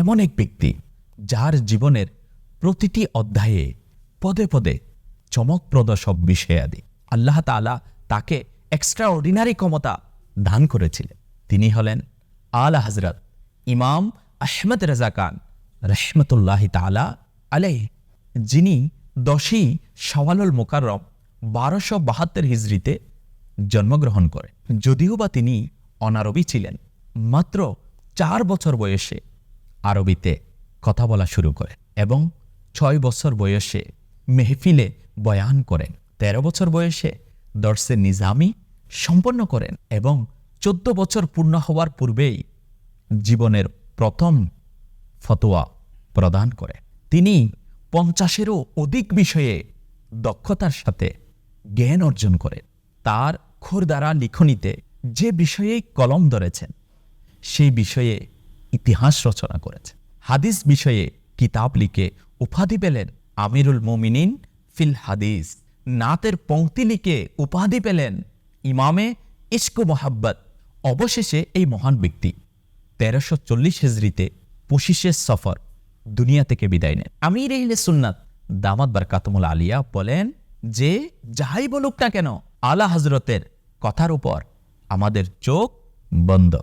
এমন এক ব্যক্তি যার জীবনের প্রতিটি অধ্যায়ে পদে পদে চমকপ্রদ সব বিষয়াদি। আল্লাহ তাআলা তাকে এক্সট্রা অর্ডিনারি ক্ষমতা দান করেছিলেন। তিনি হলেন আলা হজরত ইমাম আহমদ রেজা খান রহমতুল্লাহ তালা আলাই যিনি দশই সওয়ালুল মোকাররম বারোশো বাহাত্তর হিজড়িতে জন্মগ্রহণ করেন। যদিও বা তিনি অনারবি ছিলেন, মাত্র চার বছর বয়সে আরবিতে কথা বলা শুরু করেন এবং ছয় বছর বয়সে মেহফিলে বয়ান করেন। ১৩ বছর বয়সে দর্শে নিজামি সম্পন্ন করেন এবং চোদ্দ বছর পূর্ণ হওয়ার পূর্বেই জীবনের প্রথম ফতোয়া প্রদান করে। তিনি পঞ্চাশেরও অধিক বিষয়ে দক্ষতার সাথে জ্ঞান অর্জন করেন। তার খোরদারা লিখনিতে যে বিষয়ে কলম ধরেছেন, সেই বিষয়ে ইতিহাস রচনা করেছেন হাদিস বিষয়ে কিতাব লিখে উপাধি পেলেন আমিরুল মোমিনিন, ফিল হাদিস। নাতের পংক্তি লিখে উপাধি পেলেন ইমামে ইস্ক মোহাব্বত। অবশেষে এই মহান ব্যক্তি তেরোশো চল্লিশ হেজরিতে পঁচিশের সফর দুনিয়া থেকে বিদায় নেন। আমির এহলে সুন্নাত দামাত বারকাতমুল আলিয়া বলেন যে যাই বলুক না কেন আলা হজরতের কথার উপর আমাদের চোখ বন্ধ।